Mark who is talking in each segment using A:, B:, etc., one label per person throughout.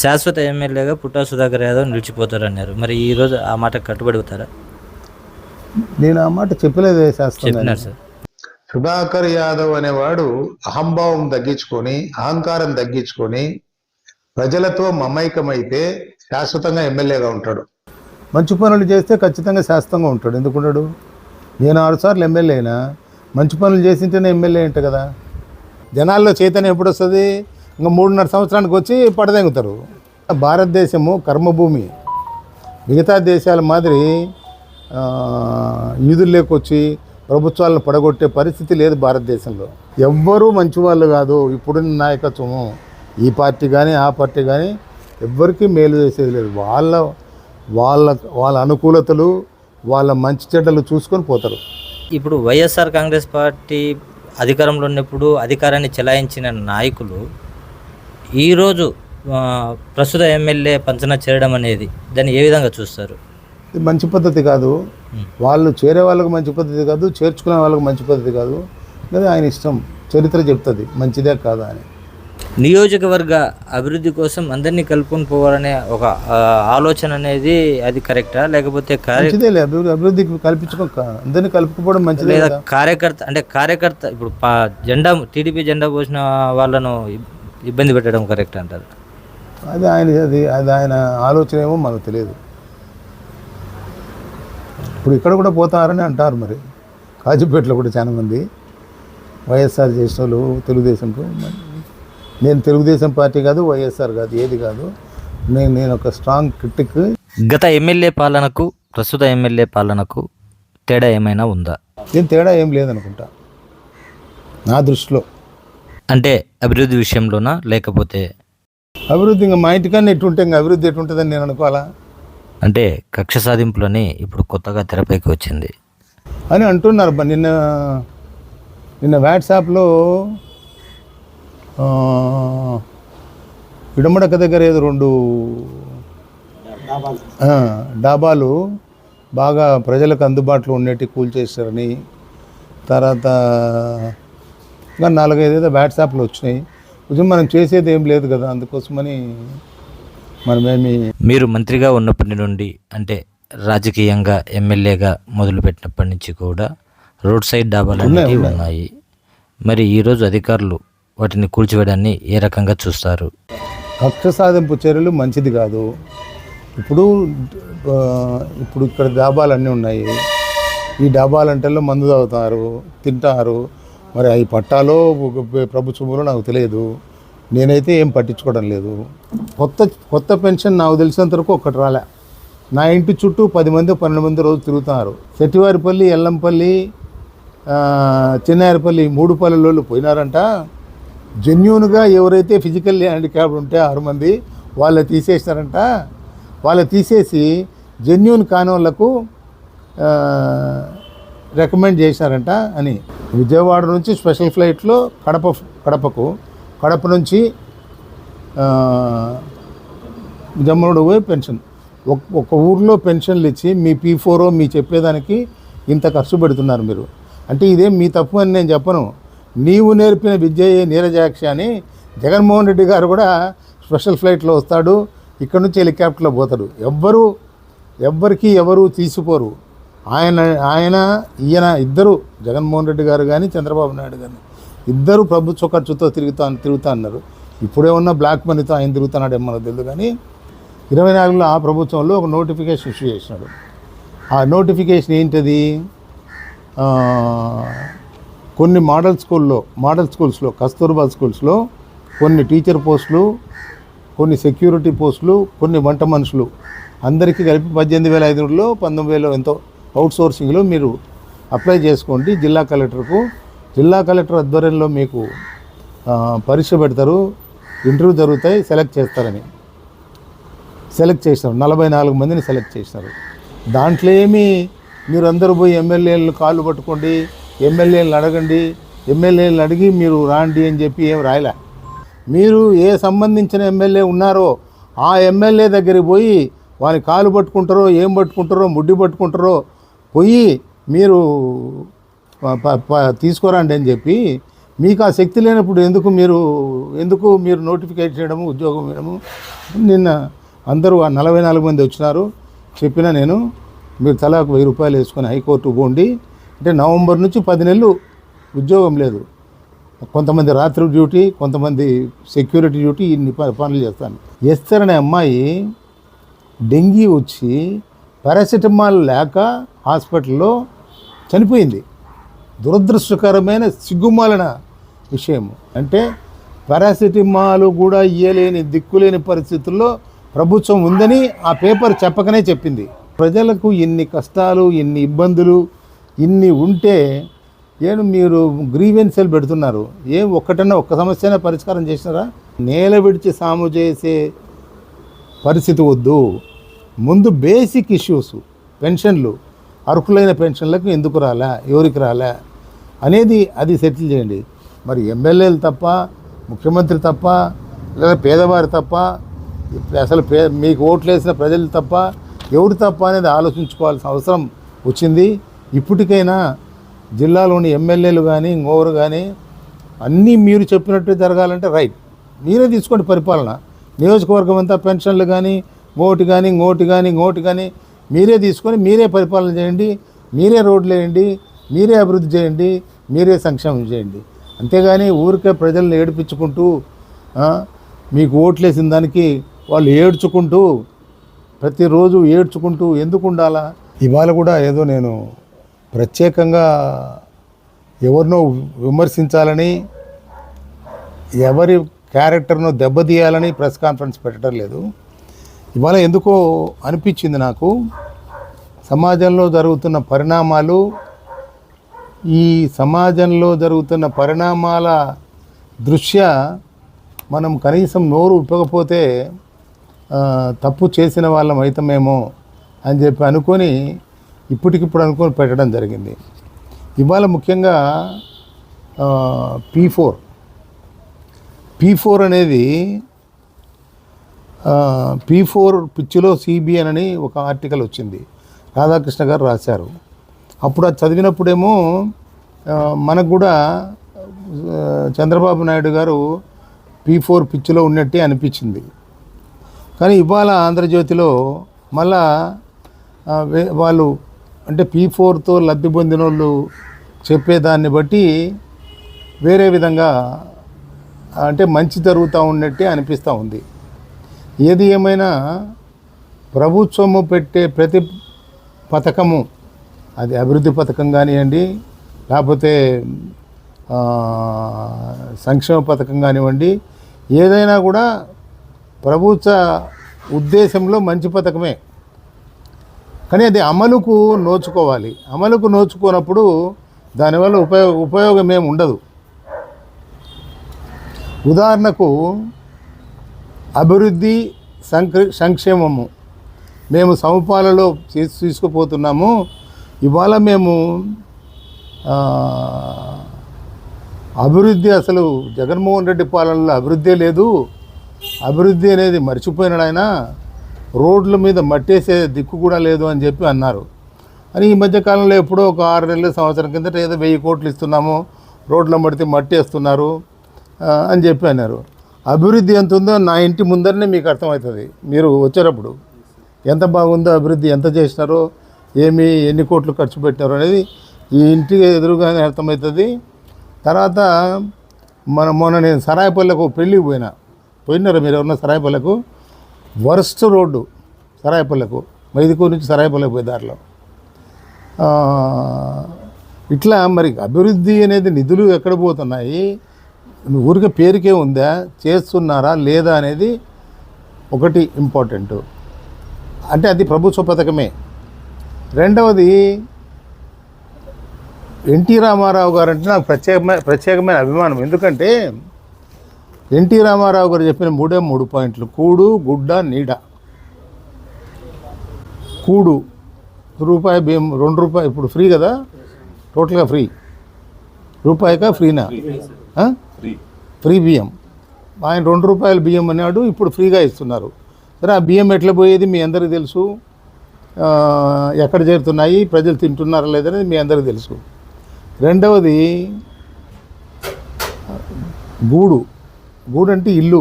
A: శాశ్వత ఎమ్మెల్యేగా పుట్టా సుధాకర్ యాదవ్ నిలిచిపోతారన్నారు. మరి ఈ రోజు ఆ మాట కట్టుబడి అవుతారా
B: నేను ఆ మాట చెప్పలేదు
A: చెప్పినారు సార్.
C: సుధాకర్ యాదవ్ అనేవాడు అహంభావం తగ్గించుకొని అహంకారం తగ్గించుకొని ప్రజలతో మమైకమైతే శాశ్వతంగా ఎమ్మెల్యేగా ఉంటాడు.
B: మంచి పనులు చేస్తే ఖచ్చితంగా శాస్త్రంగా ఉంటాడు. ఎందుకుంటాడు? నేను ఆరు సార్లు ఎమ్మెల్యే అయినా మంచి పనులు చేసింటేనే ఎమ్మెల్యే ఏంట కదా. జనాల్లో చైతన్యం ఎప్పుడు వస్తుంది ఇంకా మూడున్నర సంవత్సరానికి వచ్చి పడదెంగుతారు. భారతదేశము కర్మభూమి. మిగతా దేశాల మాదిరి ఈదులు లేకొచ్చి ప్రభుత్వాలను పడగొట్టే పరిస్థితి లేదు భారతదేశంలో. ఎవ్వరూ మంచివాళ్ళు కాదు ఇప్పుడున్న నాయకత్వము. ఈ పార్టీ కానీ ఆ పార్టీ కానీ ఎవ్వరికీ మేలు చేసేది లేదు. వాళ్ళ వాళ్ళ వాళ్ళ అనుకూలతలు వాళ్ళ మంచి చెడ్డలు చూసుకొని పోతారు.
A: ఇప్పుడు వైఎస్ఆర్ కాంగ్రెస్ పార్టీ అధికారంలో ఉన్నప్పుడు అధికారాన్ని చెలాయించిన నాయకులు ఈరోజు ప్రస్తుత ఎమ్మెల్యే పంచన చేరడం అనేది దాన్ని ఏ విధంగా చూస్తారు?
B: ఇది మంచి పద్ధతి కాదు. వాళ్ళు చేరే వాళ్ళకి మంచి పద్ధతి కాదు చేర్చుకునే వాళ్ళకి మంచి పద్ధతి కాదు. అది ఆయన ఇష్టం చరిత్ర చెప్తుంది మంచిదే కాదా అని.
A: నియోజకవర్గ అభివృద్ధి కోసం అందరినీ కలుపుకొని పోవాలనే ఒక ఆలోచన అనేది అది కరెక్టా? లేకపోతే కార్య
B: మంచిదే లే అభివృద్ధి అభివృద్ధికి కల్పించుకో అందరినీ కలుపుకోవడం మంచిదే
A: లేదా కార్యకర్త అంటే కార్యకర్త ఇప్పుడు జెండా టీడీపీ జెండా పోసిన వాళ్ళను ఇబ్బంది పెట్టడం కరెక్ట్ అంటారు.
B: అది ఆయన అది అది ఆయన ఆలోచన ఏమో మనకు తెలియదు. ఇప్పుడు ఇక్కడ కూడా పోతారని అంటారు మరి. కాజీపేటలో కూడా చాలా మంది వైఎస్ఆర్ చేసిన వాళ్ళు తెలుగుదేశంకు నేను తెలుగుదేశం పార్టీ కాదు వైఎస్ఆర్ కాదు ఏది కాదు. నేను నేను ఒక స్ట్రాంగ్ క్రిటిక్.
A: గత ఎమ్మెల్యే పాలనకు ప్రస్తుత ఎమ్మెల్యే పాలనకు తేడా ఏమైనా ఉందా?
B: ఏం తేడా ఏం లేదనుకుంటా. నా దృష్టిలో.
A: అంటే అభివృద్ధి విషయంలోనా? లేకపోతే
B: అభివృద్ధి ఇంకా మా ఇంటికన్నా ఎట్టుంటే ఇంకా అభివృద్ధి ఎట్టుంటుందని నేను అనుకోవాలా?
A: అంటే కక్ష సాధింపులని ఇప్పుడు కొత్తగా తెరపైకి వచ్చింది.
B: అని అంటున్నారు నిన్న నిన్న వాట్సాప్లో ఆ, ఇడమడక దగ్గర ఏదో రెండు డాబాలు బాగా ప్రజలకు అందుబాటులో ఉండేటి కూల్చేస్తారని తర్వాత ఇంకా నాలుగైదు ఏదో వాట్సాప్లో వచ్చినాయి. కొంచెం మనం చేసేది ఏం లేదు కదా అందుకోసమని మనమేమి
A: మీరు మంత్రిగా ఉన్నప్పటి నుండి అంటే రాజకీయంగా ఎమ్మెల్యేగా మొదలుపెట్టినప్పటి నుంచి కూడా రోడ్ సైడ్ డాబాలు ఉన్నాయి మరి ఈరోజు అధికారులు వాటిని కూల్చివేయడాన్ని ఏ రకంగా చూస్తారు?
B: కక్ష సాధింపు చర్యలు మంచిది కాదు. ఇప్పుడు ఇప్పుడు ఇక్కడ డాబాలు అన్నీ ఉన్నాయి. ఈ డాబాలంటల్లో మందు తాగుతారు తింటారు. మరి అవి పట్టాలో ప్రభుత్వంలో నాకు తెలియదు. నేనైతే ఏం పట్టించుకోవడం లేదు. కొత్త కొత్త పెన్షన్ నాకు తెలిసినంత వరకు ఒక్కటి రాలే. నా ఇంటి చుట్టూ పది మంది పన్నెండు మంది రోజు తిరుగుతున్నారు. సెట్టివారిపల్లి ఎల్లంపల్లి చిన్నారిపల్లి మూడు పల్లెల్లో పోయినారంట. జెన్యున్గా ఎవరైతే ఫిజికల్ హ్యాండిక్యాప్ ఉంటే ఆరు మంది వాళ్ళు తీసేసినారంట. వాళ్ళు తీసేసి జెన్యున్ కాని వాళ్ళకు రికమెండ్ చేశారంట అని. విజయవాడ నుంచి స్పెషల్ ఫ్లైట్లో కడప కడపకు కడప నుంచి ఆ, పోయి పెన్షన్. ఒక ఊర్లో పెన్షన్లు ఇచ్చి మీ పీ ఫోరో మీ చెప్పేదానికి ఇంత ఖర్చు పెడుతున్నారు మీరు. అంటే ఇదేం మీ తప్పు అని నేను చెప్పను. నీవు నేర్పిన విద్యయే నీరజాక్షి అని జగన్మోహన్ రెడ్డి గారు కూడా స్పెషల్ ఫ్లైట్లో వస్తాడు ఇక్కడ నుంచి హెలికాప్టర్లో పోతాడు. ఎవ్వరూ ఎవ్వరికీ ఎవరు తీసిపోరు. ఆయన ఆయన ఈయన ఇద్దరు జగన్మోహన్ రెడ్డి గారు కానీ చంద్రబాబు నాయుడు కానీ ఇద్దరు ప్రభుత్వ ఖర్చుతో తిరుగుతా తిరుగుతా అన్నారు. ఇప్పుడే ఉన్న బ్లాక్ మనీతో ఆయన తిరుగుతున్నాడేమో మనకు తెలియదు కానీ ఇరవై నాలుగులో ఆ ప్రభుత్వంలో ఒక నోటిఫికేషన్ ఇష్యూ చేసినాడు. ఆ నోటిఫికేషన్ ఏంటది? కొన్ని మోడల్ స్కూల్లో మోడల్ స్కూల్స్లో కస్తూర్బా స్కూల్స్లో కొన్ని టీచర్ పోస్టులు కొన్ని సెక్యూరిటీ పోస్టులు కొన్ని వంట మనుషులు అందరికీ కలిపి పద్దెనిమిది వేల ఐదు వందలు పంతొమ్మిది వేలు ఎంతో అవుట్సోర్సింగ్లో మీరు అప్లై చేసుకోండి. జిల్లా కలెక్టర్కు జిల్లా కలెక్టర్ ఆధ్వర్యంలో మీకు పరీక్ష పెడతారు. ఇంటర్వ్యూ జరుగుతాయి. సెలెక్ట్ చేస్తారని. సెలెక్ట్ చేసినారు. నలభై నాలుగు మందిని సెలెక్ట్ చేసినారు. దాంట్లో ఏమి మీరు అందరూ పోయి ఎమ్మెల్యేలను కాళ్ళు పట్టుకోండి ఎమ్మెల్యేలను అడగండి ఎమ్మెల్యేలను అడిగి మీరు రాండి అని చెప్పి ఏం రాయలే. మీరు ఏ సంబంధించిన ఎమ్మెల్యే ఉన్నారో ఆ ఎమ్మెల్యే దగ్గరికి పోయి వాని కాలు పట్టుకుంటారో ఏం పట్టుకుంటారో ముడ్డి పట్టుకుంటారో పోయి మీరు ప- ప- తీసుకురండి అని చెప్పి మీకు ఆ శక్తి లేనప్పుడు ఎందుకు మీరు ఎందుకు మీరు నోటిఫికేట్ చేయడము ఉద్యోగం ఇవ్వడము నిన్న అందరూ ఆ నలభై నాలుగు మంది వచ్చినారు. చెప్పిన నేను మీరు తలాకు వెయ్యి రూపాయలు వేసుకొని హైకోర్టు పోండి. అంటే నవంబర్ నుంచి పది నెలలు ఉద్యోగం లేదు. కొంతమంది రాత్రి డ్యూటీ కొంతమంది సెక్యూరిటీ డ్యూటీ ఇన్ని ప- పనులు చేస్తాను. ఎస్తర్ అనే అమ్మాయి డెంగీ వచ్చి పారాసిటమాల్ లేక హాస్పిటల్లో చనిపోయింది. దురదృష్టకరమైన సిగ్గుమాలిన విషయం. అంటే పారాసిటమాల్ కూడా ఇయ్యలేని దిక్కులేని పరిస్థితుల్లో ప్రభుత్వం ఉందని ఆ పేపర్ చెప్పకనే చెప్పింది. ప్రజలకు ఇన్ని కష్టాలు ఇన్ని ఇబ్బందులు ఇన్ని ఉంటే ఏం మీరు గ్రీవెన్సీలు పెడుతున్నారు? ఏం ఒక్కటన్నా ఒక్క సమస్యనే పరిష్కారం చేసినారా? నేల విడిచి సాము చేసే పరిస్థితి వద్దు. ముందు బేసిక్ ఇష్యూస్ పెన్షన్లు. అర్హులైన పెన్షన్లకు ఎందుకు రాలే? ఎవరికి రాలే? అనేది అది సెటిల్ చేయండి. మరి ఎమ్మెల్యేలు తప్ప ముఖ్యమంత్రి తప్ప లేదా పేదవారు తప్ప అసలు పే మీకు ఓట్లు వేసిన ప్రజలు తప్ప ఎవరు తప్ప అనేది ఆలోచించుకోవాల్సిన అవసరం వచ్చింది. ఇప్పటికైనా జిల్లాలోని ఎమ్మెల్యేలు కానీ ఇంకోరు కానీ అన్నీ మీరు చెప్పినట్టు జరగాలంటే రైట్. మీరే తీసుకోండి పరిపాలన. నియోజకవర్గం అంతా పెన్షన్లు కానీ ఓటు కానీ ఇంకోటి కానీ ఇంకోటి కానీ మీరే తీసుకొని మీరే పరిపాలన చేయండి మీరే రోడ్లు వేయండి మీరే అభివృద్ధి చేయండి మీరే సంక్షేమం చేయండి. అంతేగాని ఊరికే ప్రజల్ని ఏడిపించుకుంటూ మీకు ఓట్లేసిన దానికి వాళ్ళు ఏడ్చుకుంటూ ప్రతిరోజు ఏడ్చుకుంటూ ఎందుకు ఉండాలా? ఇవాళ కూడా ఏదో నేను ప్రత్యేకంగా ఎవరినో విమర్శించాలని ఎవరి క్యారెక్టర్ను దెబ్బతీయాలని ప్రెస్ కాన్ఫరెన్స్ పెట్టడం లేదు. ఇవాళ ఎందుకో అనిపించింది నాకు సమాజంలో జరుగుతున్న పరిణామాలు ఈ సమాజంలో జరుగుతున్న పరిణామాల దృష్ట్యా మనం కనీసం నోరు ఉప్పకపోతే తప్పు చేసిన వాళ్ళం అవుతామేమో అని చెప్పి అనుకొని ఇప్పటికిప్పుడు అనుకొని పెట్టడం జరిగింది. ఇవాళ ముఖ్యంగా పీ ఫోర్. పీ ఫోర్ అనేది పీ ఫోర్ పిచ్చిలో సిబిఎన్ అని ఒక ఆర్టికల్ వచ్చింది. రాధాకృష్ణ గారు రాశారు. అప్పుడు అది చదివినప్పుడేమో మనకు కూడా చంద్రబాబు నాయుడు గారు పీ ఫోర్ పిచ్చిలో ఉన్నట్టే అనిపించింది. కానీ ఇవాళ ఆంధ్రజ్యోతిలో మళ్ళా వాళ్ళు అంటే పీ ఫోర్తో లబ్ధి పొందిన వాళ్ళు చెప్పేదాన్ని బట్టి వేరే విధంగా అంటే మంచి జరుగుతూ ఉన్నట్టే అనిపిస్తూ ఉంది. ఏది ఏమైనా ప్రభుత్వము పెట్టే ప్రతి పథకము అది అభివృద్ధి పథకం కానివ్వండి లేకపోతే సంక్షేమ పథకం కానివ్వండి ఏదైనా కూడా ప్రభుత్వ ఉద్దేశంలో మంచి పథకమే. కానీ అది అమలుకు నోచుకోవాలి. అమలుకు నోచుకోనప్పుడు దానివల్ల ఉపయోగ ఉపయోగం ఏమి ఉండదు. ఉదాహరణకు అభివృద్ధి సంక్షేమము మేము సమపాలలో చేసి తీసుకుపోతున్నాము. ఇవాళ మేము అభివృద్ధి అసలు జగన్మోహన్ రెడ్డి పాలనలో అభివృద్ధే లేదు. అభివృద్ధి అనేది మర్చిపోయినాడు ఆయన. రోడ్ల మీద మట్టేసే దిక్కు కూడా లేదు అని చెప్పి అన్నారు. అని ఈ మధ్యకాలంలో ఎప్పుడో ఒక ఆరు నెలల సంవత్సరం కిందట ఏదో వెయ్యి కోట్లు ఇస్తున్నాము. రోడ్ల మడితే మట్టి వేస్తున్నారు అని చెప్పి అన్నారు. అభివృద్ధి ఎంత ఉందో నా ఇంటి ముందరనే మీకు అర్థమవుతుంది. మీరు వచ్చేటప్పుడు ఎంత బాగుందో అభివృద్ధి ఎంత చేసినారో ఏమి ఎన్ని కోట్లు ఖర్చు పెట్టినారో అనేది ఈ ఇంటికి ఎదురుగానే అర్థమవుతుంది. తర్వాత మన మొన్న నేను సరాయపల్లెకు పెళ్ళికి పోయినా పోయినారా మీరు ఎవరన్నా సరాయపల్లెకు? వరస్ట్ రోడ్డు సరాయపల్లెకు మైదుకూరు నుంచి సరాయపల్లెకు పోయే దారిలో. ఇట్లా మరి అభివృద్ధి అనేది నిధులు ఎక్కడ పోతున్నాయి? ఊరికే పేరుకే ఉందా? చేస్తున్నారా? లేదా అనేది ఒకటి ఇంపార్టెంట్ అంటే అది ప్రభుత్వ పథకమే. రెండవది ఎన్టీ రామారావు గారు అంటే నాకు ప్రత్యేకమైన ప్రత్యేకమైన అభిమానం. ఎందుకంటే ఎన్టీ రామారావు గారు చెప్పిన మూడే మూడు పాయింట్లు. కూడు గుడ్డ నీడ. కూడు రూపాయి బియ్యం రెండు రూపాయి ఇప్పుడు ఫ్రీ కదా? టోటల్గా ఫ్రీ. రూపాయికా ఫ్రీనా? ఫ్రీ బియ్యం. ఆయన రెండు రూపాయల బియ్యం అన్నాడు ఇప్పుడు ఫ్రీగా ఇస్తున్నారు. సరే ఆ బియ్యం ఎట్లా పోయేది మీ అందరికీ తెలుసు. ఎక్కడ చేరుతున్నాయి ప్రజలు తింటున్నారా లేదనేది మీ అందరికీ తెలుసు. రెండవది గూడు. గూడు అంటే ఇల్లు.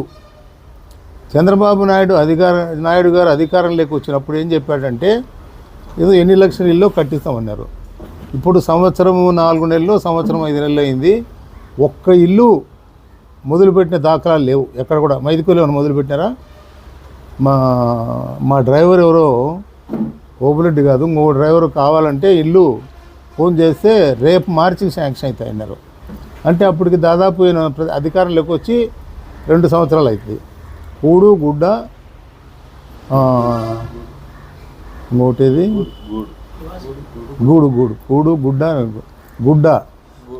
B: చంద్రబాబు నాయుడు అధికార నాయుడు గారు అధికారంలోకి వచ్చినప్పుడు ఏం చెప్పాడంటే ఏదో ఎన్ని లక్షల ఇల్లు కట్టిస్తామన్నారు. ఇప్పుడు సంవత్సరము నాలుగు నెలల్లో సంవత్సరం ఐదు నెలలు అయింది. ఒక్క ఇల్లు మొదలుపెట్టిన దాఖలాలు లేవు. ఎక్కడ కూడా? మైదుకూలు ఏమైనా మొదలుపెట్టారా? మా మా డ్రైవర్ ఎవరో ఓబులెడ్డి కాదు ఇంకో డ్రైవర్ కావాలంటే ఇల్లు ఫోన్ చేస్తే రేపు మార్చికి శాంక్షన్ అవుతాయి అన్నారు. అంటే అప్పటికి దాదాపు అధికారంలోకి వచ్చి రెండు సంవత్సరాలు అవుతుంది. కూడు గుడ్డ ఇంకోటేది? గూడు. గూడు కూడు గుడ్డ గుడ్డ.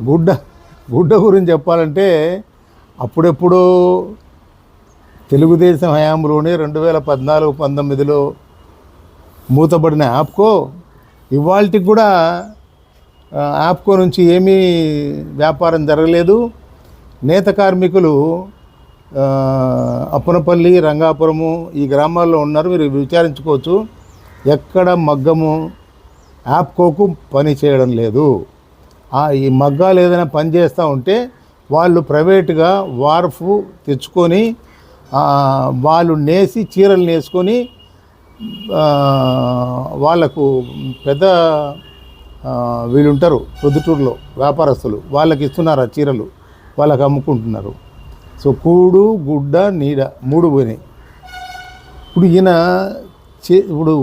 B: గుడ్డ. గుడ్డ గురించి చెప్పాలంటే అప్పుడెప్పుడు తెలుగుదేశం హయాంలోనే రెండు వేల పద్నాలుగు పంతొమ్మిదిలో మూతబడిన యాప్కో ఇవాళకి కూడా ఆప్కో యాప్కో నుంచి ఏమీ వ్యాపారం జరగలేదు. నేత కార్మికులు అప్పనపల్లి రంగాపురము ఈ గ్రామాల్లో ఉన్నారు. మీరు విచారించుకోవచ్చు. ఎక్కడ మగ్గము యాప్కోకు పని చేయడం లేదు. ఈ మగ్గాలు ఏదైనా పని చేస్తూ ఉంటే వాళ్ళు ప్రైవేట్గా వార్ఫ్ తెచ్చుకొని వాళ్ళు నేసి చీరలు నేసుకొని వాళ్ళకు పెద్ద వీళ్ళుంటారు వీళ్ళు ఉంటారు ప్రొద్దుటూరులో వ్యాపారస్తులు. వాళ్ళకి ఇస్తున్నారు ఆ చీరలు. వాళ్ళకి అమ్ముకుంటున్నారు. సో కూడు గుడ్డ నీడ మూడు పోయినాయి. ఇప్పుడు ఈయన చే ఇప్పుడు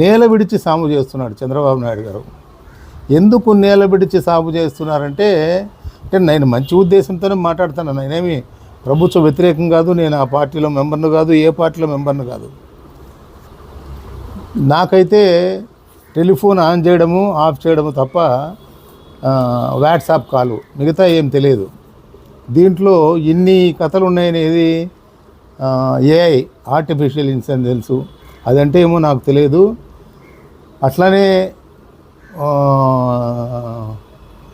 B: నేల విడిచి సాము చేస్తున్నాడు చంద్రబాబు నాయుడు గారు. ఎందుకు నేల సాగు చేస్తున్నారంటే అంటే నేను మంచి ఉద్దేశంతోనే మాట్లాడుతున్నాను. నేనేమి ప్రభుత్వ వ్యతిరేకం కాదు నేను ఆ పార్టీలో మెంబర్ను కాదు ఏ పార్టీలో మెంబర్ను కాదు. నాకైతే టెలిఫోన్ ఆన్ చేయడము ఆఫ్ చేయడము తప్ప వాట్సాప్ కాలు మిగతా ఏం తెలియదు. దీంట్లో ఇన్ని కథలు ఉన్నాయనేది ఏఐ ఆర్టిఫిషియల్ ఇంటెలిజెన్స్ అదంటే ఏమో నాకు తెలియదు. అట్లానే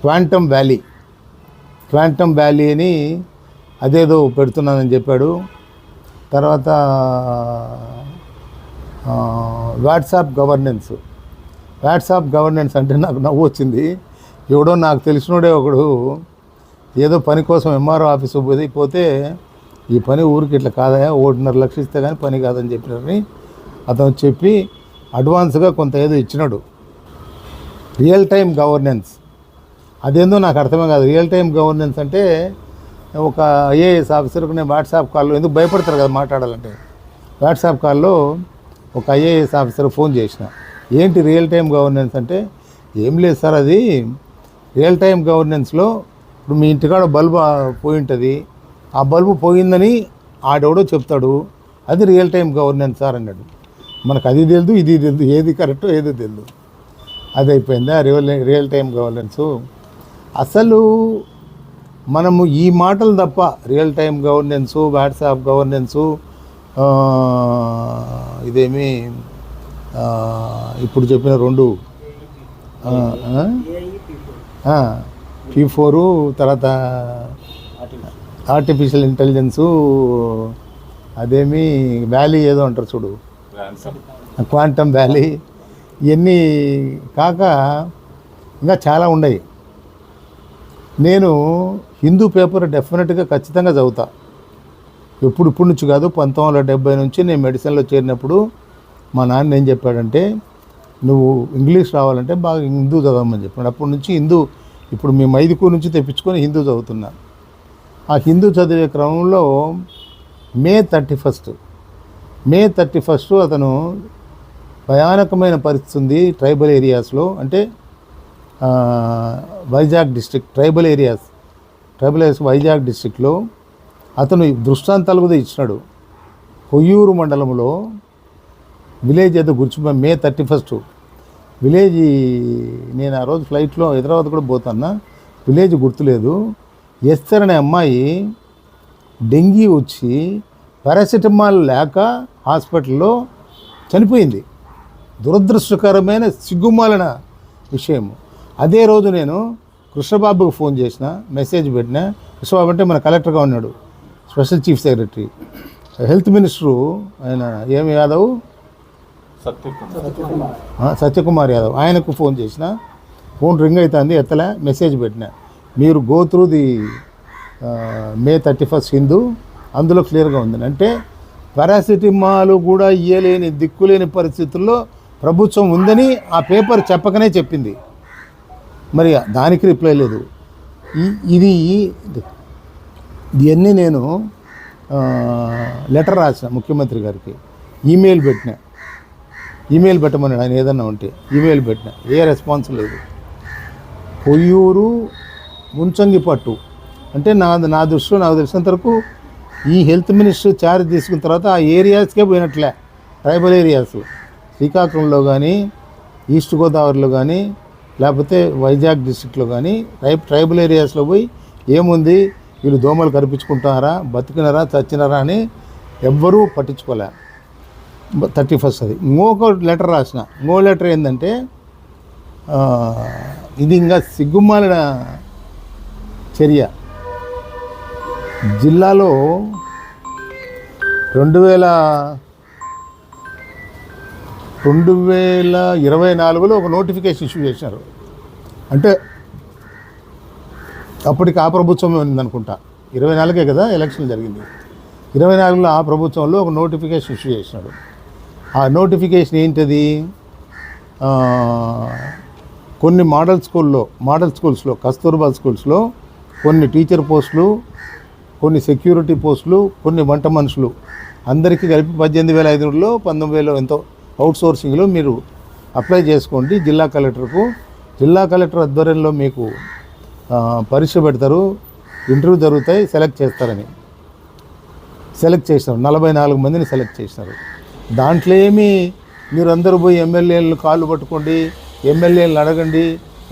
B: క్వాంటమ్ వ్యాలీ. క్వాంటమ్ వ్యాలీ అని అదేదో పెడుతున్నానని చెప్పాడు. తర్వాత వాట్సాప్ గవర్నెన్స్. వాట్సాప్ గవర్నెన్స్ అంటే నాకు నవ్వు వచ్చింది. ఎవడో నాకు తెలిసినోడే ఒకడు ఏదో పని కోసం ఎంఆర్ఓ ఆఫీస్ పోయి పోతే ఈ పని ఊరికి ఇట్లా కాదయా ఒకటిన్నర లక్షలు ఇస్తే కానీ పని కాదని చెప్పినారని అతను చెప్పి అడ్వాన్స్గా కొంత ఏదో ఇచ్చినాడు. Real time governance. అదేందో నాకు అర్థమే కాదు. రియల్ టైం గవర్నెన్స్ అంటే ఒక ఐఏఎస్ ఆఫీసర్కు నేను వాట్సాప్ కాల్లో ఎందుకు భయపడతారు కదా మాట్లాడాలంటే. వాట్సాప్ కాల్లో ఒక ఐఏఎస్ ఆఫీసర్ ఫోన్ చేసిన. ఏంటి రియల్ టైం గవర్నెన్స్ అంటే? ఏం లేదు సార్ అది. రియల్ టైం గవర్నెన్స్లో ఇప్పుడు మీ ఇంటికాడ బల్బు పోయి ఉంటుంది ఆ బల్బు పోయిందని ఆడెవడో చెప్తాడు. అది రియల్ టైం గవర్నెన్స్ సార్ అన్నాడు. మనకు అది తెలియదు ఇది తెలియదు ఏది కరెక్టో ఏది తెలియదు అది అయిపోయిందా రియల్ రియల్ టైం గవర్నెన్స్. అసలు మనము ఈ మాటలు తప్ప real time governance WhatsApp governance ఇదేమి ఇప్పుడు చెప్పిన రెండు పీ ఫోరు తర్వాత ఆర్టిఫిషియల్ ఇంటెలిజెన్సు అదేమి వ్యాలీ ఏదో అంటారు చూడు. Quantum valley. ఇవన్నీ కాక ఇంకా చాలా ఉన్నాయి. నేను హిందూ పేపర్ డెఫినెట్గా ఖచ్చితంగా చదువుతా. ఎప్పుడు ఇప్పుడు నుంచి కాదు పంతొమ్మిది వందల డెబ్బై నుంచి నేను మెడిసిన్లో చేరినప్పుడు మా నాన్న ఏం చెప్పాడంటే నువ్వు ఇంగ్లీష్ రావాలంటే బాగా హిందూ చదవమని చెప్పాడు. అప్పటి నుంచి హిందూ ఇప్పుడు మేము ఐదుకూరు నుంచి తెప్పించుకొని హిందూ చదువుతున్నా. ఆ హిందూ చదివే క్రమంలో May thirty first May thirty first అతను భయానకమైన పరిస్థితి ఉంది ట్రైబల్ ఏరియాస్లో. అంటే Vizag district tribal areas tribal areas Vizag డిస్ట్రిక్ట్లో అతను దృష్టాంతాలు కూడా ఇచ్చినాడు. కొయ్యూరు మండలంలో విలేజ్ ఏదో గుర్చి మే థర్టీ ఫస్ట్. విలేజ్ నేను ఆ రోజు ఫ్లైట్లో హైదరాబాద్ కూడా పోతాన్నా. విలేజ్ గుర్తులేదు. ఎస్తర్ అనే అమ్మాయి డెంగీ వచ్చి పారాసిటమాల్ లేక హాస్పిటల్లో చనిపోయింది. దురదృష్టకరమైన సిగ్గుమాలిన విషయము అదే రోజు నేను కృష్ణబాబుకు ఫోన్ చేసిన మెసేజ్ పెట్టిన. కృష్ణబాబు అంటే మన కలెక్టర్గా ఉన్నాడు special chief secretary. Health minister ఆయన ఏమి యాదవ్? సత్యకుమార్. యాదవ్. ఆయనకు ఫోన్ చేసిన. ఫోన్ రింగ్ అవుతుంది ఎత్తలే మెసేజ్ పెట్టిన. మీరు go through the May thirty first Hindu. అందులో క్లియర్గా ఉంది అంటే పారాసిటమాల్ కూడా ఇయ్యలేని దిక్కులేని పరిస్థితుల్లో ప్రభుత్వం ఉందని ఆ పేపర్ చెప్పకనే చెప్పింది. మరి దానికి రిప్లై లేదు. ఇది ఇవన్నీ నేను లెటర్ రాసిన ముఖ్యమంత్రి గారికి. ఈమెయిల్ పెట్టిన. ఈమెయిల్ పెట్టమని ఆయన ఏదన్నా ఉంటే. ఈమెయిల్ పెట్టిన. ఏ రెస్పాన్స్ లేదు. పొయ్యూరు ముంచంగి పట్టు. అంటే నా నా దృష్టిలో నాకు తెలిసినంత వరకు ఈ హెల్త్ మినిస్టర్ చార్జ్ తీసుకున్న తర్వాత ఆ ఏరియాస్కే పోయినట్లే. ట్రైబల్ ఏరియాస్ శ్రీకాకుళంలో కానీ ఈస్ట్ గోదావరిలో కానీ లేకపోతే వైజాగ్ డిస్టిక్లో కానీ ట్రై ట్రైబల్ ఏరియాస్లో పోయి ఏముంది? వీళ్ళు దోమలు కనిపించుకుంటున్నారా బతికినారా? చచ్చినారా అని ఎవ్వరూ పట్టించుకోలే. థర్టీ ఫస్ట్ అది. ఇంకొక లెటర్ రాసిన. ఇంకో లెటర్ ఏంటంటే ఇది ఇంకా సిగ్గుమాలిన చర్య. జిల్లాలో రెండు వేల రెండు వేల ఇరవై నాలుగులో ఒక నోటిఫికేషన్ ఇష్యూ చేశారు. అంటే అప్పటికి ఆ ప్రభుత్వం ఉందనుకుంటా. ఇరవై నాలుగే కదా ఎలక్షన్ జరిగింది. ఇరవై నాలుగులో ఆ ప్రభుత్వంలో ఒక నోటిఫికేషన్ ఇష్యూ చేసినాడు ఆ నోటిఫికేషన్ ఏంటిది? కొన్ని మోడల్ స్కూల్లో మోడల్ స్కూల్స్లో కస్తూర్బా స్కూల్స్లో కొన్ని టీచర్ పోస్టులు కొన్ని సెక్యూరిటీ పోస్టులు కొన్ని వంట మనుషులు అందరికీ కలిపి పద్దెనిమిది వేల ఐదు వందలు పంతొమ్మిది వేలు ఎంతో అవుట్సోర్సింగ్లో మీరు అప్లై చేసుకోండి. జిల్లా కలెక్టర్కు జిల్లా కలెక్టర్ ఆధ్వర్యంలో మీకు పరీక్ష పెడతారు. ఇంటర్వ్యూ జరుగుతాయి. సెలెక్ట్ చేస్తారని. సెలెక్ట్ చేసినారు. నలభై నాలుగు మందిని సెలెక్ట్ చేసినారు. దాంట్లో ఏమి మీరు అందరూ పోయి ఎమ్మెల్యేలను కాళ్ళు పట్టుకోండి ఎమ్మెల్యేలను అడగండి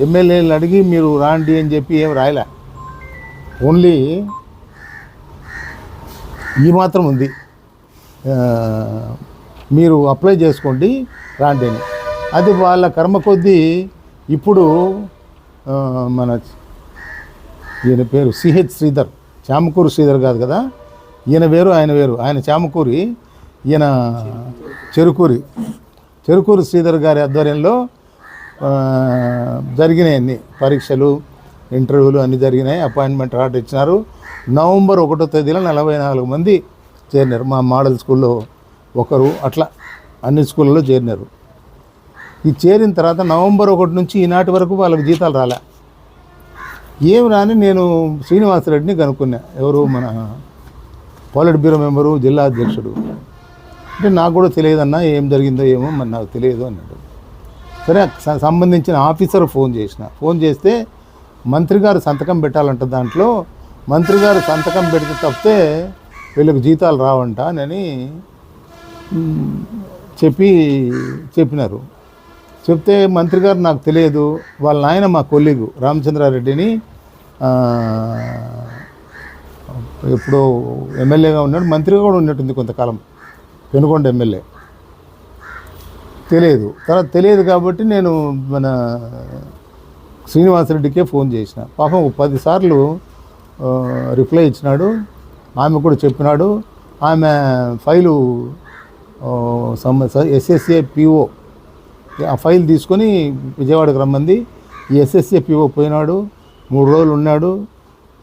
B: ఎమ్మెల్యేలను అడిగి మీరు రాండి అని చెప్పి ఏం రాయలే. ఓన్లీ ఈ మాత్రం ఉంది. మీరు అప్లై చేసుకోండి రాండి అని. అది వాళ్ళ కర్మ కొద్దీ ఇప్పుడు మన ఈయన పేరు సిహెచ్ శ్రీధర్ చామకూరు శ్రీధర్ కాదు కదా? ఈయన వేరు ఆయన వేరు. ఆయన చామకూరి ఈయన చెరుకూరి. చెరుకూరు శ్రీధర్ గారి ఆధ్వర్యంలో జరిగినాయి అన్ని పరీక్షలు ఇంటర్వ్యూలు అన్నీ జరిగినాయి. అపాయింట్మెంట్ ఆర్డర్ ఇచ్చినారు. నవంబర్ ఒకటో తేదీలో నలభై నాలుగు మంది చేరినారు మా మోడల్ స్కూల్లో. ఒకరు అట్లా అన్ని స్కూళ్ళలో చేరినారు. ఈ చేరిన తర్వాత నవంబర్ ఒకటి నుంచి ఈనాటి వరకు వాళ్ళకి జీతాలు రాలే. ఏం రాని నేను శ్రీనివాసరెడ్డిని కనుక్కున్నా. ఎవరు మన పాలిట్ బ్యూరో మెంబరు జిల్లా అధ్యక్షుడు. అంటే నాకు కూడా తెలియదన్నా ఏం జరిగిందో ఏమో మరి నాకు తెలియదు అన్నాడు. సరే సంబంధించిన ఆఫీసర్ ఫోన్ చేసిన. ఫోన్ చేస్తే మంత్రి గారు సంతకం పెట్టాలంట దాంట్లో. మంత్రి గారు సంతకం పెడితే తప్పితే వీళ్ళకి జీతాలు రావంట అని చెప్పి చెప్పినారు. చెప్తే మంత్రి గారు నాకు తెలియదు వాళ్ళ నాయన మా కొలీగు రామచంద్రారెడ్డిని ఆ, ఎప్పుడో ఎమ్మెల్యేగా ఉన్నాడు మంత్రిగా కూడా ఉన్నట్టుంది కొంతకాలం పెనుకొండ ఎమ్మెల్యే. తెలియదు. తర్వాత తెలియదు కాబట్టి నేను మన శ్రీనివాసరెడ్డికే ఫోన్ చేసిన. పాపం పదిసార్లు రిప్లై ఇచ్చినాడు ఆమె కూడా చెప్పినాడు ఆమె ఫైలు ఎస్ఎస్ఏ పిఓ ఆ ఫైల్ తీసుకొని విజయవాడకు రమ్మంది. ఈ ఎస్ఎస్ఏ పిఓ పోయినాడు మూడు రోజులు ఉన్నాడు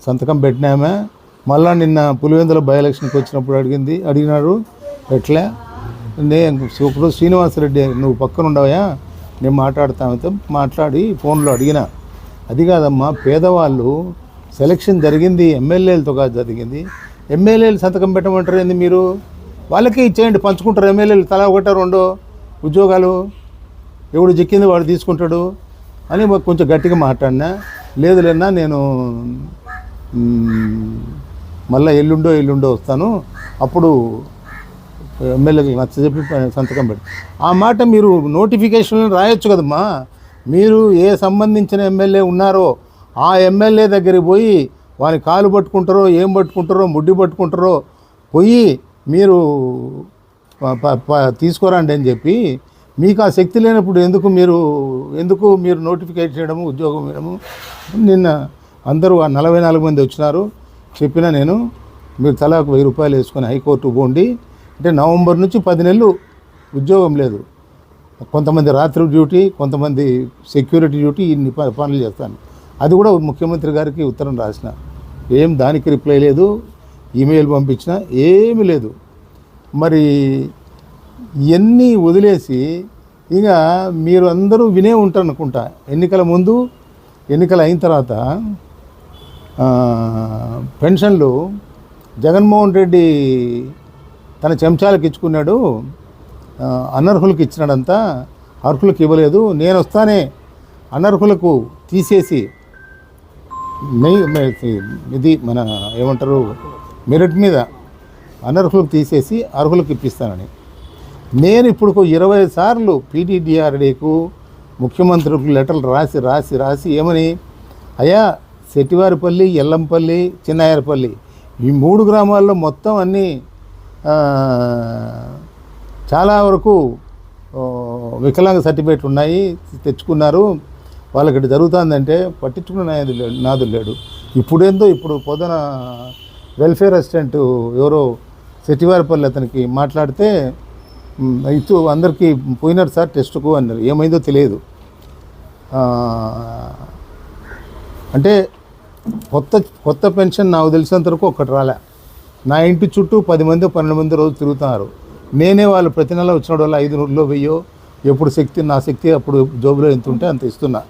B: సంతకం పెట్టినామే. మళ్ళా నిన్న పులివెందుల బై ఎలక్షన్కి వచ్చినప్పుడు అడిగింది అడిగినాడు ఎట్లా నేను ఇప్పుడు శ్రీనివాసరెడ్డి నువ్వు పక్కన ఉండవయా నేను మాట్లాడతామైతే మాట్లాడి ఫోన్లో అడిగిన. అది కాదమ్మా పేదవాళ్ళు సెలక్షన్ జరిగింది ఎమ్మెల్యేలతో కాదు జరిగింది. ఎమ్మెల్యేలు సంతకం పెట్టమంటారు ఏంది మీరు? వాళ్ళకి ఇచ్చేయండి. పంచుకుంటారు ఎమ్మెల్యేలు తలా ఒకటో రెండో ఉద్యోగాలు. ఎవడు చిక్కింది వాడు తీసుకుంటాడు అని మాకు కొంచెం గట్టిగా మాట్లాడినా. లేదులేనా నేను మళ్ళీ ఎల్లుండో ఎల్లుండో వస్తాను. అప్పుడు ఎమ్మెల్యేకి నచ్చజెప్పి సంతకం పెట్టి ఆ మాట మీరు నోటిఫికేషన్ రాయొచ్చు కదమ్మా. మీరు ఏ సంబంధించిన ఎమ్మెల్యే ఉన్నారో ఆ ఎమ్మెల్యే దగ్గరికి పోయి వారి కాలు పట్టుకుంటారో ఏం పట్టుకుంటారో ముడ్డి పట్టుకుంటారో పోయి మీరు తీసుకోరండి తీసుకురండి అని చెప్పి మీకు ఆ శక్తి లేనప్పుడు ఎందుకు మీరు ఎందుకు మీరు నోటిఫికేట్ చేయడము ఉద్యోగం ఇవ్వడము నిన్న అందరూ ఆ నలభై నాలుగు మంది వచ్చినారు. చెప్పిన నేను మీరు తలాకు వెయ్యి రూపాయలు వేసుకొని హైకోర్టు పోండి. అంటే నవంబర్ నుంచి పది నెలలు ఉద్యోగం లేదు. కొంతమంది రాత్రి డ్యూటీ కొంతమంది సెక్యూరిటీ డ్యూటీ ఇన్ని ప- పనులు చేస్తాను. అది కూడా ముఖ్యమంత్రి గారికి ఉత్తరం రాసిన. ఏం దానికి రిప్లై లేదు. ఈమెయిల్ పంపించినా ఏమీ లేదు. మరి ఇవన్నీ వదిలేసి ఇక మీరు అందరూ వినే ఉంటారు అనుకుంటా ఎన్నికల ముందు ఎన్నికలు అయిన తర్వాత పెన్షన్లు జగన్మోహన్ రెడ్డి తన చెంచాలకు ఇచ్చుకున్నాడు. అనర్హులకు ఇచ్చినాడంతా అర్హులకు ఇవ్వలేదు. నేను వస్తానే అనర్హులకు తీసేసి మెయి- ఇది మన ఏమంటారు మెరిట్ మీద అనర్హులకు తీసేసి అర్హులకు ఇప్పిస్తానని. నేను ఇప్పుడు ఇరవై సార్లు పీటీడీఆర్డీకు ముఖ్యమంత్రికి లెటర్లు రాసి రాసి రాసి ఏమని అయ్యా సెట్టివారిపల్లి ఎల్లంపల్లి చిన్నాయరపల్లి ఈ మూడు గ్రామాల్లో మొత్తం అన్నీ చాలా వరకు వికలాంగ సర్టిఫికేట్లు ఉన్నాయి తెచ్చుకున్నారు. వాళ్ళకి జరుగుతుందంటే పట్టించుకున్న నాయకుడు లేడు నాదుడు లేడు. ఇప్పుడేందో ఇప్పుడు పొద్దున వెల్ఫేర్ అసిస్టెంట్ ఎవరో సెట్టివారిపల్లి అతనికి మాట్లాడితే "మ్, ఇచ్చు అందరికీ పోయినారు సార్ టెస్ట్కు అన్నారు. ఏమైందో తెలియదు. అంటే కొత్త కొత్త పెన్షన్ నాకు తెలిసినంత వరకు ఒక్కటి రాలే. నా ఇంటి చుట్టూ పది మంది పన్నెండు మంది రోజు తిరుగుతున్నారు. నేనే వాళ్ళు ప్రతి నెల వచ్చిన వాళ్ళు ఐదు నూరులో వెయ్యో ఎప్పుడు శక్తి నా శక్తి అప్పుడు జోబులో ఎంత ఉంటే అంత ఇస్తున్నా.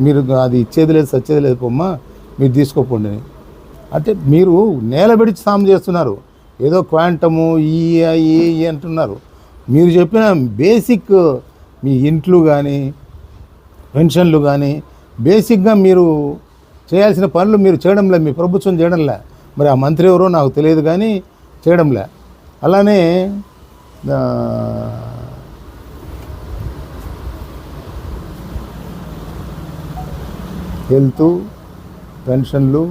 B: మీరు అది ఇచ్చేది లేదు సచ్చేది లేదు పొమ్మ మీరు తీసుకోపోండి అంటే మీరు నేలబెడిచి సాము చేస్తున్నారు. ఏదో క్వాంటము ఈ ఈ అంటున్నారు. మీరు చెప్పిన బేసిక్ మీ ఇంట్లు కానీ పెన్షన్లు కానీ బేసిక్గా మీరు చేయాల్సిన పనులు మీరు చేయడంలే మీ ప్రభుత్వం చేయడంలే. మరి ఆ మంత్రి ఎవరో నాకు తెలియదు కానీ చేయడంలే. అలానే హెల్త్ పెన్షన్లు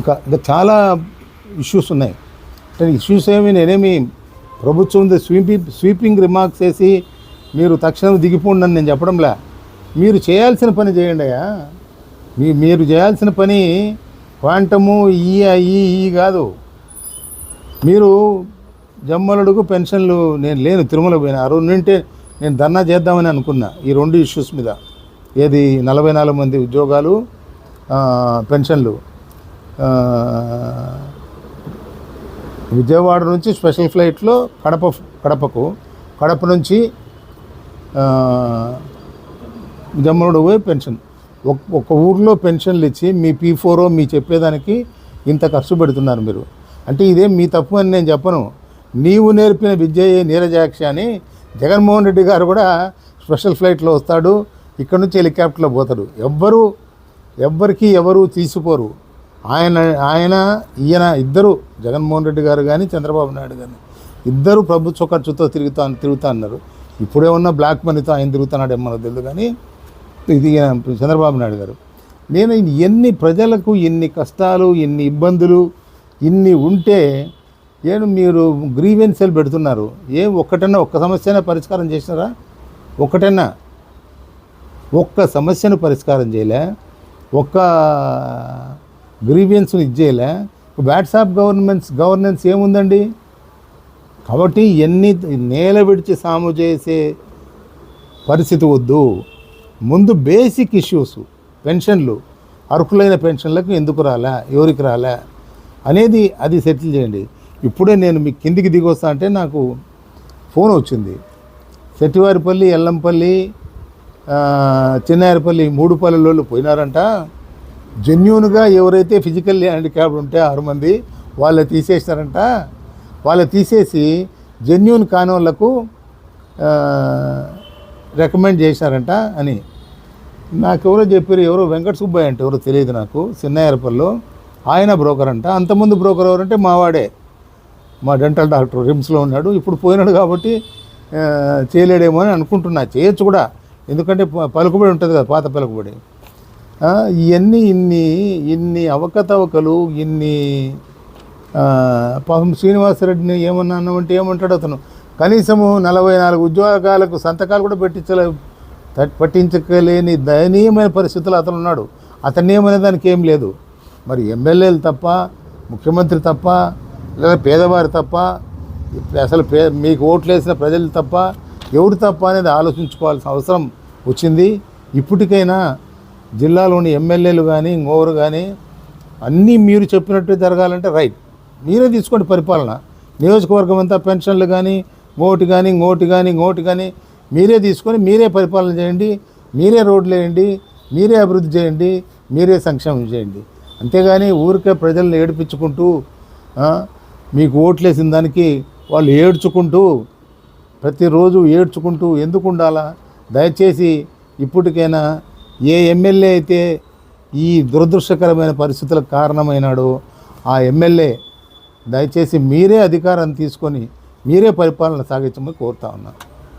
B: ఇంకా ఇంకా చాలా ఇష్యూస్ ఉన్నాయి. అంటే ఇష్యూస్ ఏమి నేనేమి ప్రభుత్వం స్వీపింగ్ స్వీపింగ్ రిమార్క్స్ వేసి మీరు తక్షణం దిగిపోండి అని నేను చెప్పడంలే. మీరు చేయాల్సిన పని చేయండి అయ్యా. మీ మీరు చేయాల్సిన పని క్వాంటము ఈ ఈ ఈ కాదు. మీరు జమ్మలుడుకు పెన్షన్లు నేను లేను తిరుమల పోయినా. ఆ రోజు నుంటే నేను ధర్నా చేద్దామని అనుకున్నా ఈ రెండు ఇష్యూస్ మీద. ఏది నలభై నాలుగు మంది ఉద్యోగాలు పెన్షన్లు. విజయవాడ నుంచి స్పెషల్ ఫ్లైట్లో కడప కడపకు కడప నుంచి జమ్మనుడు పోయి పెన్షన్. ఒక ఒక ఊర్లో పెన్షన్లు ఇచ్చి మీ పీ ఫోరో మీ చెప్పేదానికి ఇంత ఖర్చు పెడుతున్నారు మీరు. అంటే ఇదేం మీ తప్పు అని నేను చెప్పను. నీవు నేర్పిన విద్యయే నీరజాక్షి అని జగన్మోహన్ రెడ్డి గారు కూడా స్పెషల్ ఫ్లైట్లో వస్తాడు ఇక్కడ నుంచి హెలికాప్టర్లో పోతాడు. ఎవ్వరు ఎవ్వరికి ఎవరు తీసిపోరు. ఆయన ఆయన ఈయన ఇద్దరు జగన్మోహన్ రెడ్డి గారు కానీ చంద్రబాబు నాయుడు కానీ ఇద్దరు ప్రభుత్వ ఖర్చుతో తిరుగుతా తిరుగుతా అన్నారు. ఇప్పుడేమన్నా బ్లాక్ మనీతో ఆయన తిరుగుతున్నాడు మనకు తెలియదు కానీ ఇది చంద్రబాబు నాయుడు గారు. నేను ఎన్ని ప్రజలకు ఎన్ని కష్టాలు ఎన్ని ఇబ్బందులు ఇన్ని ఉంటే ఏను మీరు గ్రీవెన్సీలు పెడుతున్నారు. ఏ ఒక్కటన్నా ఒక్క సమస్యనే పరిష్కారం చేసినారా? ఒక్కటన్నా. ఒక్క సమస్యను పరిష్కారం చేయలే. ఒక్క గ్రీవియన్స్ని ఇచ్చేయలే. వాట్సాప్ గవర్నమెంట్స్ గవర్నెన్స్ ఏముందండి? కాబట్టి ఎన్ని నేల విడిచి సాము చేసే పరిస్థితి వద్దు. ముందు బేసిక్ ఇష్యూస్ పెన్షన్లు అర్హులైన పెన్షన్లకు ఎందుకు రాలా ఎవరికి రాలా అనేది అది సెటిల్ చేయండి. ఇప్పుడే నేను మీ కిందికి దిగొస్తా అంటే నాకు ఫోన్ వచ్చింది. సెట్టివారిపల్లి ఎల్లంపల్లి చిన్నారిపల్లి మూడు పల్లెల్లో పోయినారంట. జెన్యున్గా ఎవరైతే ఫిజికల్ హ్యాండిక్యాప్ ఉంటే ఆరు మంది వాళ్ళు తీసేసినారంట. వాళ్ళు తీసేసి జెన్యున్ కాని వాళ్ళకు రికమెండ్ చేశారంట అని. నాకు ఎవరో చెప్పారు ఎవరో వెంకట సుబ్బయ్య అంటే ఎవరో తెలియదు నాకు చిన్నాయరపల్లిలో. ఆయన బ్రోకర్ అంట. అంతమంది బ్రోకర్ ఎవరంటే మావాడే మా డెంటల్ డాక్టర్ రిమ్స్లో ఉన్నాడు. ఇప్పుడు పోయినాడు కాబట్టి చేయలేడేమో అని అనుకుంటున్నా. చేయొచ్చు కూడా. ఎందుకంటే ప- పలుకుబడి ఉంటుంది కదా పాత పలుకుబడి. ఇవన్నీ ఇన్ని ఇన్ని అవకతవకలు ఇన్ని పాపం శ్రీనివాసరెడ్డిని ఏమన్నా అంటే ఏమంటాడు అతను? కనీసము నలభై నాలుగు ఉద్యోగాలకు సంతకాలు కూడా పెట్టించలే పట్టించలేని దయనీయమైన పరిస్థితులు అతను ఉన్నాడు. అతన్ని ఏమనే దానికి ఏం లేదు. మరి ఎమ్మెల్యేలు తప్ప ముఖ్యమంత్రి తప్ప లేదా పేదవారు తప్ప అసలు పే మీకు ఓట్లు వేసిన ప్రజలు తప్ప ఎవరు తప్ప అనేది ఆలోచించుకోవాల్సిన అవసరం వచ్చింది. ఇప్పటికైనా జిల్లాలోని ఎమ్మెల్యేలు కానీ ఇంకోరు కానీ అన్నీ మీరు చెప్పినట్టు జరగాలంటే రైట్ మీరే తీసుకోండి పరిపాలన. నియోజకవర్గం అంతా పెన్షన్లు కానీ ఓటు కానీ ఇంకోటి కానీ ఇంకోటి కానీ మీరే తీసుకొని మీరే పరిపాలన చేయండి మీరే రోడ్లు వేయండి మీరే అభివృద్ధి చేయండి మీరే సంక్షేమం చేయండి. అంతేగాని ఊరికే ప్రజల్ని ఏడిపించుకుంటూ మీకు ఓట్లేసిన దానికి వాళ్ళు ఏడ్చుకుంటూ ప్రతిరోజు ఏడ్చుకుంటూ ఎందుకు ఉండాలా? దయచేసి ఇప్పటికైనా ఏ ఎమ్మెల్యే అయితే ఈ దురదృష్టకరమైన పరిస్థితులకు కారణమైనాడో ఆ ఎమ్మెల్యే దయచేసి మీరే అధికారం తీసుకొని మీరే పరిపాలన సాగించమని కోరుతా ఉన్నాను